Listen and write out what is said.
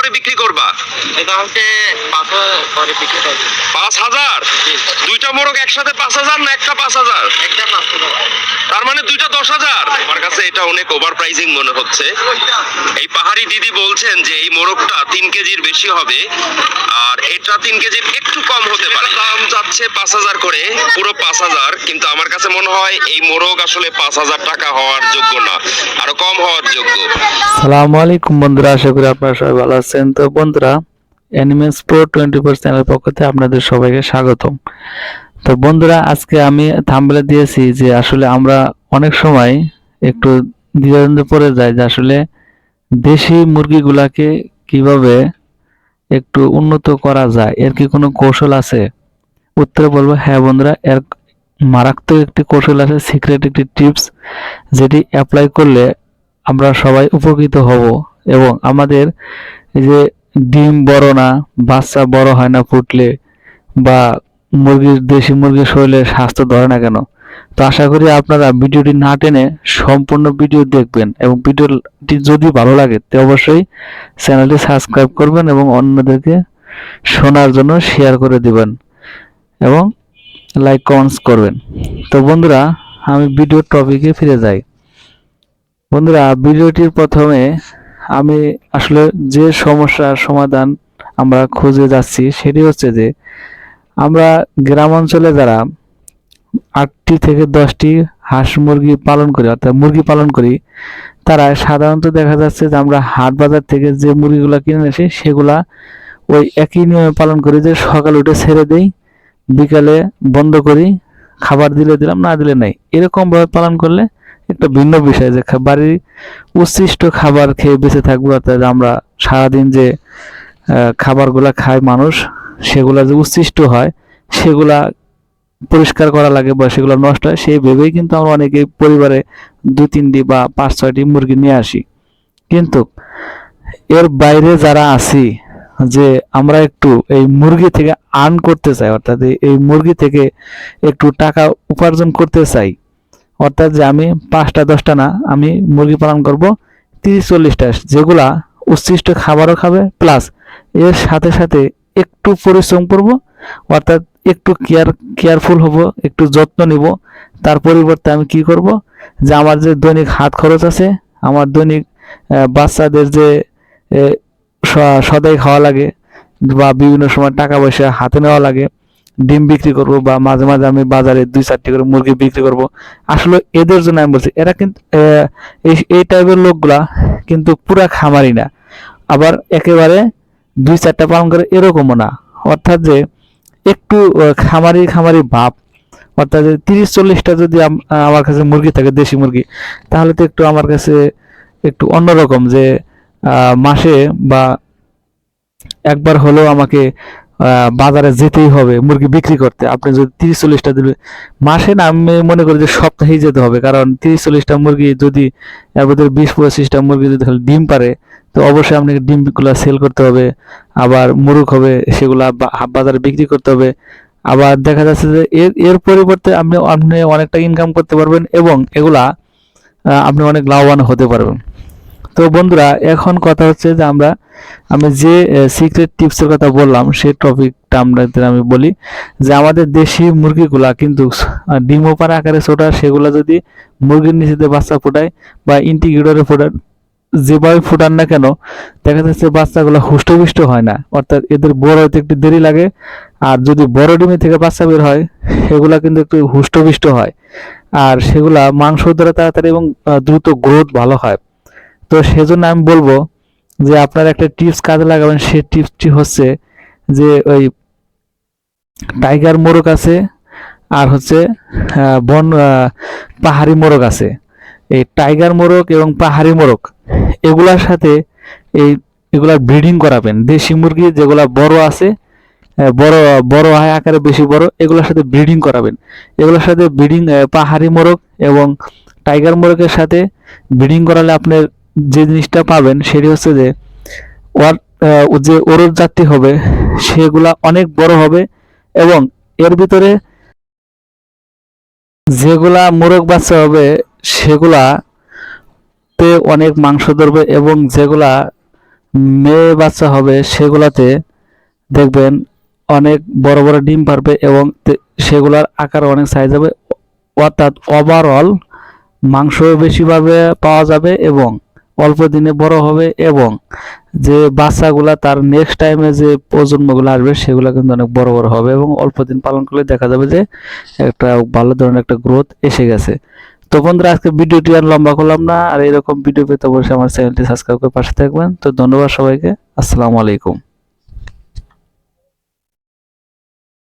করে বিক্রি করবা? এটা হচ্ছে পাঁচ হাজার? জি। দুইটা মোরগ একসাথে পাঁচ হাজার না একটা পাঁচ হাজার? একটা তার মানে দুইটা দশ হাজার? আমার কাছে এটা অনেক ওভার প্রাইজিং মনে হচ্ছে। এই পাহাড়ি দিদি বলছেন যে এই মোরগটা তিন কেজির বেশি হবে আর এটা তিন কেজির একটু কম হতে দাম পাঁচ হাজার করে, পুরো পাঁচ হাজার, কিন্তু আমার কাছে মনে হয় এই মোরগ আসলে পাঁচ হাজার টাকা হওয়ার যোগ্য না, আরও কম হওয়ার যোগ্য। সালামু আলাইকুম বন্ধুরা, আশা করি আপনারা সবাই ভালো আছেন। তো বন্ধুরা animes pro twenty four channel পক্ষ আপনাদের সবাইকে স্বাগতম। তো বন্ধুরা, আজকে আমি থাম্বলে দিয়েছি যে আসলে আমরা অনেক সময় একটু দ্বিধাদ্বন্দ্বে পড়ে যাই যে আসলে দেশি মুরগিগুলাকে কীভাবে একটু উন্নত করা যায়, এর কি কোনো কৌশল আছে? উত্তরে বলব হ্যাঁ বন্ধুরা, এর মারাত্মক একটি কৌশল আছে সিক্রেট একটি টিপস যেটি অ্যাপ্লাই করলে আমরা সবাই উপকৃত হব। এবং আমাদের যে ডিম বড় না, বাচ্চা বড় হয় না ফুটলে, বা মুরগির, দেশি মুরগির শরীরে স্বাস্থ্য ধরে না কেন? তো আশা করি আপনারা ভিডিওটি না টেনে সম্পূর্ণ ভিডিও দেখবেন এবং ভিডিওটি যদি ভালো লাগে, তো অবশ্যই চ্যানেলটি সাবস্ক্রাইব করবেন এবং অন্যদেরকে শোনার জন্য শেয়ার করে দিবেন। এবং লাইক কমেন্টস করবেন। তো বন্ধুরা, আমি ভিডিওর টপিকে ফিরে যাই। বন্ধুরা, ভিডিওটির প্রথমে আমি আসলে যে সমস্যার সমাধান আমরা খুঁজে যাচ্ছি, সেটি হচ্ছে যে, আমরা গ্রাম অঞ্চলে যারা আটটি থেকে দশটি হাঁস মুরগি পালন করি, অর্থাৎ মুরগি পালন করি, তারা সাধারণত দেখা যাচ্ছে যে আমরা হাট বাজার থেকে যে মুরগিগুলো কিনে আসি সেগুলা ওই একই নিয়মে পালন করি যে সকাল উঠে ছেড়ে দেই বিকালে বন্ধ করি, খাবার দিলে দিলাম, না দিলে নাই। এরকম ভাবে পালন করলে একটা ভিন্ন বিষয় যে বাড়ির উচ্ছিষ্ট খাবার খেয়ে বেঁচে থাকব, অর্থাৎ আমরা সারাদিন যে খাবারগুলা খায় মানুষ, সেগুলা যে উচ্ছিষ্ট হয়, সেগুলা পরিষ্কার করা লাগে বা সেগুলো নষ্ট হয়, সেই ভেবেই কিন্তু আমরা অনেকে পরিবারে দু তিনটি বা পাঁচ ছয়টি মুরগি নিয়ে আসি। কিন্তু এর বাইরে যারা আছি যে আমরা একটু এই মুরগি থেকে আর্ন করতে চাই, অর্থাৎ এই- মুরগি থেকে একটু টাকা উপার্জন করতে চাই, অর্থাৎ যে আমি পাঁচটা, দশটা না, আমি মুরগি পালন করব তিরিশ, চল্লিশটা, যেগুলা উচ্ছিষ্ট খাবারও খাবে প্লাস এর সাথে সাথে একটু পরিশ্রম করব, অর্থাৎ একটু কেয়ার, কেয়ারফুল হব, একটু যত্ন নিব। তার পরিবর্তে আমি কি করব? যে আমার যে দৈনিক হাত খরচ আছে, আমার দৈনিক বাচ্চাদের যে সদাই খাওয়া লাগে বা বিভিন্ন সময় টাকা পয়সা হাতে নেওয়া লাগে। ডিম বিক্রি করব বা মাঝে মাঝে আমি বাজারে দুই চারটি করে মুরগি বিক্রি করব। আসলে এদের জন্য আমি বলছি, এরা কিন্তু এই টাইপের লোকগুলা কিন্তু পুরা খামারি না। আবার একেবারে দুই চারটা পালন করে এরকমও না। অর্থাৎ যে একটু খামারি খামারি ভাব, অর্থাৎ তিরিশ চল্লিশটা যদি আমার কাছে মুরগি থাকে, দেশি মুরগি, তাহলে তো একটু আমার কাছে একটু অন্যরকম যে মাসে বা একবার হলেও আমাকে বাজারে যেতেই হবে মুরগি বিক্রি করতে। আপনি যদি তিরিশ চল্লিশটা দিলে, মাসে না, আমি মনে করি যে সপ্তাহেই যেতে হবে। কারণ তিরিশ চল্লিশটা মুরগি যদি, এর বিশ পঁচিশটা মুরগি যদি ডিম পারে, তো অবশ্যই আপনাকে ডিমগুলো সেল করতে হবে। আবার মুরগ হবে, সেগুলা বাজারে বিক্রি করতে হবে। আবার দেখা যাচ্ছে যে এর এর পরিবর্তে আপনি আপনি অনেকটা ইনকাম করতে পারবেন এবং এগুলা আপনি অনেক লাভবান হতে পারবেন। তো বন্ধুরা এখন কথা হচ্ছে যে আমরা আমি যে সিক্রেট টিপসের কথা বললাম সেই টপিকটা আপনাদের আমি বলি যে আমাদের দেশি মুরগিগুলা কিন্তু আহ, ডিম আকারে ছোটা সেগুলা যদি মুরগির নিচেতে বাচ্চা ফোটায় বা ইন্টিগ্রেটরে ফোটায় যেভাবে ফুটান না কেন দেখা যাচ্ছে বাচ্চাগুলো হুষ্টপুষ্ট হয় না। অর্থাৎ এদের বড় হতে একটু দেরি লাগে আর যদি বড় ডিমে থেকে বাচ্চা বের হয় সেগুলা কিন্তু একটু হুষ্টপুষ্ট হয়। আর সেগুলা মাংস ধরে তাড়াতাড়ি এবং দ্রুত গ্রোথ ভালো হয়। তো সেজন্য আমি বলব যে আপনারা একটা টিপস কাজে লাগাবেন সেই টিপসটি হচ্ছে যে ওই টাইগার মোরগ আছে আর হচ্ছে বন পাহাড়ি মোরগ আছে। এই টাইগার মোরগ এবং পাহাড়ি মোরগ, এগুলার সাথে এই, এগুলা ব্রিডিং করাবেন। দেশি মুরগি যেগুলা বড় আছে বড় বড় হয় আকারে বেশি বড়, এগুলোর সাথে ব্রিডিং করাবেন। এগুলোর সাথে ব্রিডিং পাহাড়ি মোরগ এবং টাইগার মোরগের সাথে ব্রিডিং করালে আপনার যে জিনিসটা পাবেন সেটি হচ্ছে যে ওর ও যে ওরর জাতি হবে, সেগুলা অনেক বড় হবে এবং এর ভিতরে যেগুলা মোরগ বাচ্চা হবে সেগুলা তে অনেক মাংস ধরবে এবং যেগুলা মেয়ে বাচ্চা হবে, সেগুলাতে দেখবেন অনেক বড় বড় ডিম পারবে এবং সেগুলার আকার অনেক সাইজ হবে। অর্থাৎ ওভারঅল মাংস বেশিভাবে পাওয়া যাবে এবং অল্প দিনে বড় হবে এবং যে বাচ্চাগুলা তার নেক্সট টাইমে যে প্রজন্মগুলো আসবে, সেগুলো কিন্তু অনেক বড় বড় হবে এবং অল্প দিন পালন করলে দেখা যাবে যে একটা ভালো ধরনের একটা গ্রোথ এসে গেছে। তো বন্ধুরা, আজকে ভিডিওটি আর লম্বা করলাম না, আর এরকম ভিডিও পেতে অবশ্যই আমার চ্যানেলটি সাবস্ক্রাইব করে পাশে থাকবেন। তো ধন্যবাদ সবাইকে, আসসালামু আলাইকুম।